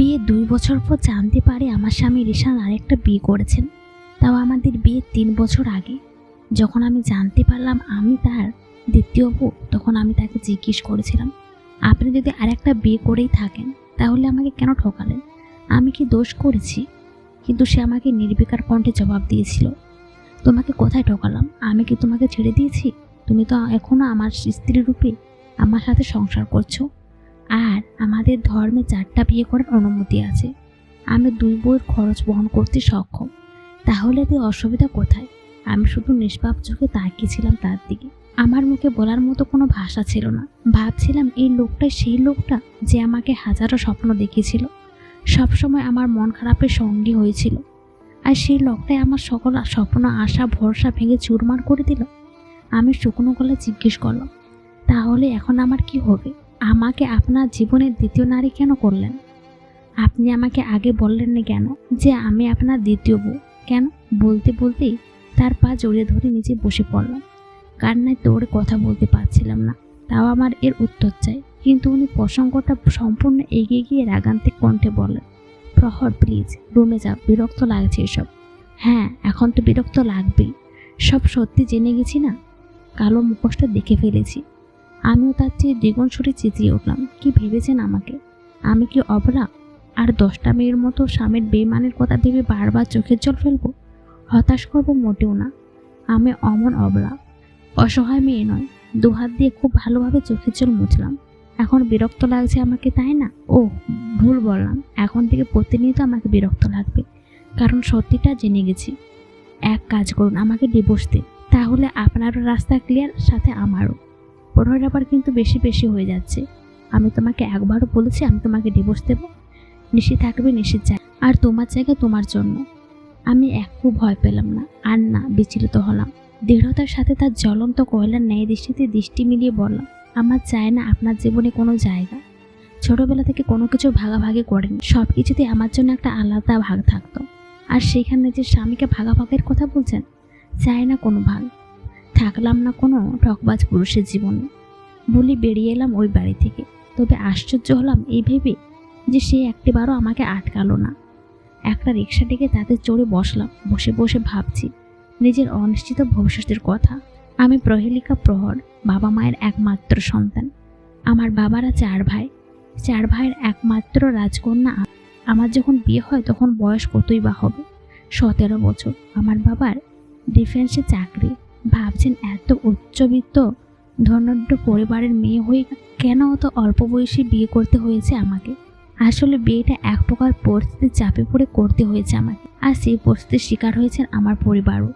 বিয়ে দুই বছর পর জানতে পারে আমার স্বামী রিশান আরেকটা বিয়ে করেছেন। তাও আমাদের বিয়ে তিন বছর আগে। যখন আমি জানতে পারলাম আমি তার দ্বিতীয় বউ, তখন আমি তাকে জিজ্ঞেস করেছিলাম, আপনি যদি আরেকটা বিয়ে করেই থাকেন, তাহলে আমাকে কেন ঠকালেন? আমি কি দোষ করেছি? কিন্তু সে আমাকে নির্বিকার কণ্ঠে জবাব দিয়েছিল, তোমাকে কোথায় ঠকালাম? আমি কি তোমাকে ছেড়ে দিয়েছি? তুমি তো এখনও আমার স্ত্রী রূপে আমার সাথে সংসার করছ। আর আমাদের ধর্মে চারটা বিয়ে করার অনুমতি আছে। আমি দুই বইয়ের খরচ বহন করতে সক্ষম। তাহলে এতে অসুবিধা কোথায়? আমি শুধু নিষ্পাপ চোখে তাকিয়েছিলাম তার দিকে। আমার মুখে বলার মতো কোনো ভাষা ছিল না। ভাবছিলাম এই লোকটাই সেই লোকটা যে আমাকে হাজারো স্বপ্ন দেখিয়েছিল। সবসময় আমার মন খারাপের সঙ্গী হয়েছিল। আর সেই লোকটাই আমার সকল স্বপ্ন, আশা, ভরসা ভেঙে চুরমার করে দিল। আমি শুকনো গলা জিজ্ঞেস করলাম, তাহলে এখন আমার কি হবে? আমাকে আপনার জীবনের দ্বিতীয় নারী কেন করলেন? আপনি আমাকে আগে বললেন না কেন যে আমি আপনার দ্বিতীয় বউ? কেন? বলতে বলতেই তার পা জড়িয়ে ধরে নিচে বসে পড়লাম। কান্নায় তোড়ে কথা বলতে পারছিলাম না, তাও আমার এর উত্তর চাই। কিন্তু উনি প্রসঙ্গটা সম্পূর্ণ এগিয়ে গিয়ে রাগান্তিক কণ্ঠে বলেন প্রহর প্লিজ রুমে যাও, বিরক্ত লাগছে এসব। হ্যাঁ এখন তো বিরক্ত লাগবেই। সব সত্যি জেনে গেছি না? কালো মুখোশটা দেখে ফেলেছি। আমিও তার চেয়ে দ্বিগুণ সুরে চেঁচিয়ে উঠলাম। কি ভেবেছেন আমাকে? আমি কি অবলা? আর দশটা মেয়ের মতো স্বামীর বেমানের কথা ভেবে বারবার চোখের জল ফেলব? হতাশ করব মোটেও না। আমি অমন অবলা। অসহায় মেয়ে নয়। দুহাত দিয়ে খুব ভালোভাবে চোখের জল মুছলাম। এখন বিরক্ত লাগছে আমাকে, তাই না? ও ভুল বললাম। এখন থেকে প্রতিনিয়ত আমাকে বিরক্ত লাগবে। কারণ সত্যিটা জেনে গেছি। এক কাজ করুন, আমাকে ডিভোর্স দিন। তাহলে আপনারও রাস্তা ক্লিয়ার সাথে আমারও। পনেরো আবার কিন্তু বেশি বেশি হয়ে যাচ্ছে। আমি তোমাকে একবারও বলেছি, আমি তোমাকে ডিভোর্স দেবো। নিশি থাকবে নিশির জায়গা আর তোমার জায়গা তোমার জন্য। আমি একটু ভয় পেলাম না। আর না, বিচলিত হলাম। দৃঢ়তার সাথে তার জ্বলন্ত কয়লার ন্যায় দৃষ্টিতে দৃষ্টি মিলিয়ে বললাম, আমার চায় না আপনার জীবনে কোনো জায়গা। ছোটবেলা থেকে কোনো কিছু ভাগাভাগি করেনি। সব কিছুতে আমার জন্য একটা আলাদা ভাগ থাকতো। আর সেখানে যে স্বামীকে ভাগাভাগের কথা বলছেন, চায় না কোনো ভাগ। থাকলাম না কোনো ঠকবাজ পুরুষের জীবনে। বলি বেরিয়ে এলাম ওই বাড়ি থেকে। তবে আশ্চর্য হলাম এই ভেবে যে সে একটিবারও আমাকে আটকালো না। একটা রিক্সা ডেকে তাতে চড়ে বসলাম। বসে বসে ভাবছি, নিজের অনিশ্চিত ভবিষ্যতের কথা। আমি প্রহেলিকা প্রহর, বাবা মায়ের একমাত্র সন্তান। আমার বাবারা চার ভাই। চার ভাইয়ের একমাত্র রাজকন্যা। আমার যখন বিয়ে হয় তখন বয়স কতই বা হবে? সতেরো বছর। আমার বাবার ডিফেন্সে চাকরি। ভাবছেন, এত উচ্চবিত্ত ধনাঢ্য পরিবারের মেয়ে হয়ে কেন অত অল্প বয়সে বিয়ে করতে হয়েছে আমাকে? আসলে বিয়েটা এক প্রকার পরিস্থিতির চাপে পড়ে করতে হয়েছে আমাকে। আর সেই পরিস্থিতির শিকার হয়েছেন আমার পরিবারও।